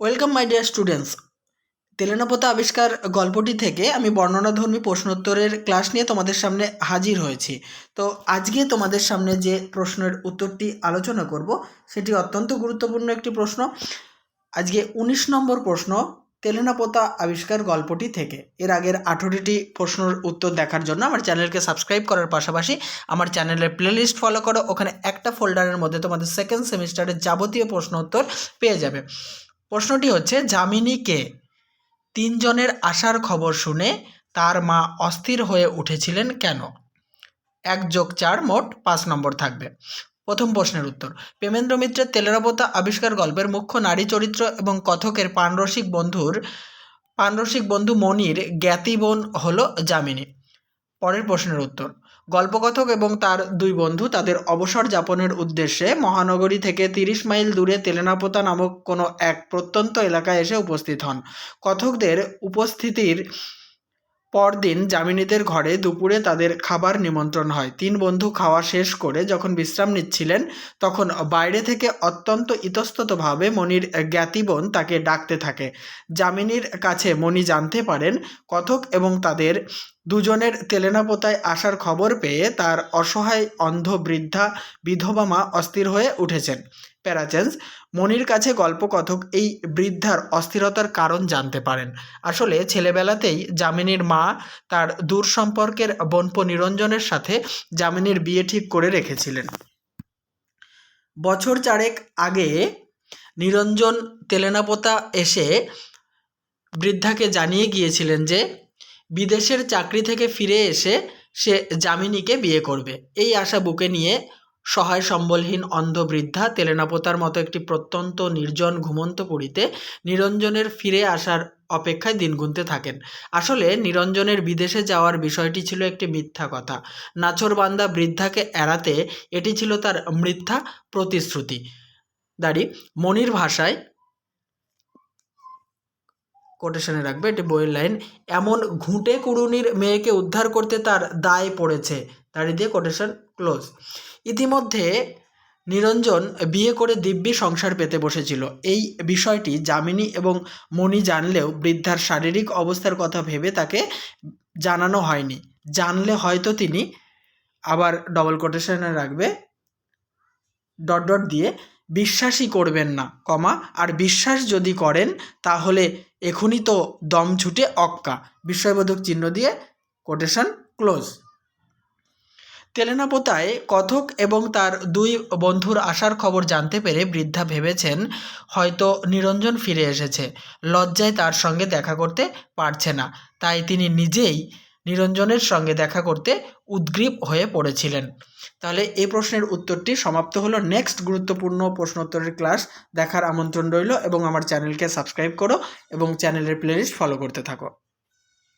Welcome my dear students Telenapota আবিষ্কার গল্পটি থেকে আমি বর্ণনাধর্মী প্রশ্নোত্তরের ক্লাস নিয়ে তোমাদের সামনে হাজির হয়েছি। তো আজকে তোমাদের সামনে যে প্রশ্নের উত্তরটি আলোচনা করব, সেটি অত্যন্ত গুরুত্বপূর্ণ একটি প্রশ্ন। আজকে উনিশ নম্বর প্রশ্ন, তেলেনাপোতা আবিষ্কার গল্পটি থেকে। এর আগের আঠেরোটি প্রশ্নের উত্তর দেখার জন্য আমার চ্যানেলকে সাবস্ক্রাইব করার পাশাপাশি আমার চ্যানেলের প্লেলিস্ট ফলো করো। ওখানে একটা ফোল্ডারের মধ্যে তোমাদের সেকেন্ড সেমিস্টারের যাবতীয় প্রশ্ন উত্তর পেয়ে যাবে। প্রশ্নটি হচ্ছে, যামিনী কে? তিনজনের আসার খবর শুনে তার মা অস্থির হয়ে উঠেছিলেন কেন? এক যোগ চার মোট পাঁচ নম্বর থাকবে। প্রথম প্রশ্নের উত্তর। প্রেমেন্দ্র মিত্রের তেলেরাবতা আবিষ্কার গল্পের মুখ্য নারী চরিত্র এবং কথকের পানরসিক বন্ধুর পানরসিক বন্ধু মনির জ্ঞাতি বোন হল যামিনী। পরের প্রশ্নের উত্তর। গল্পকথক এবং তার দুই বন্ধু তাদের অবসর যাপনের উদ্দেশ্যে মহানগরী থেকে তিরিশ মাইল দূরে তেলেনাপোতা নামক কোনো এক প্রত্যন্ত এলাকায় এসে উপস্থিত হন। কথকদের উপস্থিতির পরদিন যামিনীদের ঘরে দুপুরে তাদের খাবার নিমন্ত্রণ হয়। তিন বন্ধু খাওয়া শেষ করে যখন বিশ্রাম নিচ্ছিলেন, তখন বাইরে থেকে অত্যন্ত ইতস্ততভাবে মণির জ্ঞাতিবোন তাকে ডাকতে থাকে। যামিনীর কাছে মণি জানতে পারেন, কথক এবং তাদের দুজনের তেলেনাপোতায় আসার খবর পেয়ে তার অসহায় অন্ধ বৃদ্ধা বিধবা মা অস্থির হয়ে উঠেছেন। প্যারাচেন্স মনির কাছে গল্পকথক এই বৃদ্ধার অস্থিরতার কারণ জানতে পারেন। আসলে ছেলেবেলাতেই যামিনীর মা তার দূর সম্পর্কের বনপ নিরঞ্জনের সাথে যামিনীর বিয়ে ঠিক করে রেখেছিলেন। বছর চারেক আগে নিরঞ্জন তেলেনাপোতা এসে বৃদ্ধাকে জানিয়ে গিয়েছিলেন যে বিদেশের চাকরি থেকে ফিরে এসে সে যামিনীকে বিয়ে করবে। এই আশা বুকে নিয়ে সহায় সম্বলহীন অন্ধ বৃদ্ধা তেলেনাপোতার মতো একটি প্রত্যন্ত নির্জন ঘুমন্ত পুরীতে নিরঞ্জনের ফিরে আসার অপেক্ষায় দিন গুনতে থাকেন। আসলে নিরঞ্জনের বিদেশে যাওয়ার বিষয়টি ছিল একটি মিথ্যা কথা। নাচরবান্দা বৃদ্ধাকে এড়াতে এটি ছিল তার মিথ্যা প্রতিশ্রুতি। দাঁড়ি, মনির ভাষায় কোটেশনে রাখবে, এটি বইয়ের লাইন, এমন ঘুঁটে কুড়ুনির মেয়েকে উদ্ধার করতে তার দায় পড়েছে। দাঁড়িয়ে দিয়ে কোটেশন ক্লোজ। ইতিমধ্যে নিরঞ্জন বিয়ে করে দিব্যি সংসার পেতে বসেছিল। এই বিষয়টি যামিনী এবং মণি জানলেও বৃদ্ধার শারীরিক অবস্থার কথা ভেবে তাকে জানানো হয়নি। জানলে হয়তো তিনি আবার ডবল কোটেশনে রাখবে ডট ডট দিয়ে বিশ্বাসই করবেন না, কমা। আর বিশ্বাস যদি করেন, তাহলে এখনই তো দম ছুটে অক্কা। বিস্ময়বোধক চিহ্ন দিয়ে কোটেশন ক্লোজ তেলেনাপোতায় কথক এবং তার দুই বন্ধুর আসার খবর জানতে পেরে বৃদ্ধা ভেবেছেন, হয়তো নিরঞ্জন ফিরে এসেছে। লজ্জায় তার সঙ্গে দেখা করতে পারছে না। তাই তিনি নিজেই নিরঞ্জনের সঙ্গে দেখা করতে উদ্গ্রীব হয়ে পড়েছিলেন। তাহলে এই প্রশ্নের উত্তরটি সমাপ্ত হলো। নেক্সট গুরুত্বপূর্ণ প্রশ্নোত্তরের ক্লাস দেখার আমন্ত্রণ রইল এবং আমার চ্যানেলকে সাবস্ক্রাইব করো এবং চ্যানেলের প্লেলিস্ট ফলো করতে থাকো।